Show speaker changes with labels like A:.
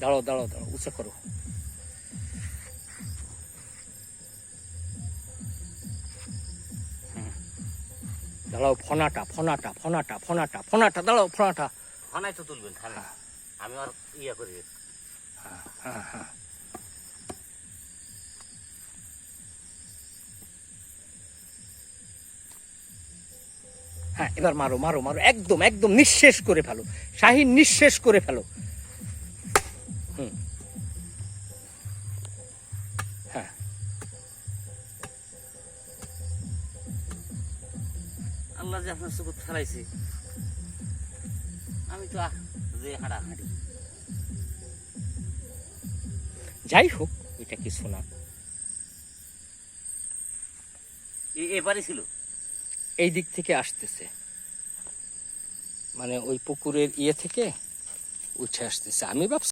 A: দাঁড়াও দাঁড়াও দাঁড়াও উঁচা করো। দাঁড়াও ফনাটা ফনাটা ফনাটা ফনাটা ফনাটা দাঁড়াও ফনাটা।
B: ফোনায় তো তুলবেন খালি। আমি আর ইয়ে করি।
A: হ্যাঁ হ্যাঁ। হ্যাঁ এবার মারো মারো মারো। একদম একদম নিঃশেষ করে ফেলো। শাহিন নিঃশেষ করে ফেলো। হ্যাঁ।
B: আল্লাহ যে আপনার সুকুত ফেলাইছে আমি তো যে হাঁটা হাঁটি
A: যাই হোক এটা কিছু না।
B: এবারে ছিল?
A: এই দিক থেকে আসতেছে। মানে ওই পুকুরের ইয়ে থেকে উঠে আসতেছে। আমি ভাবছি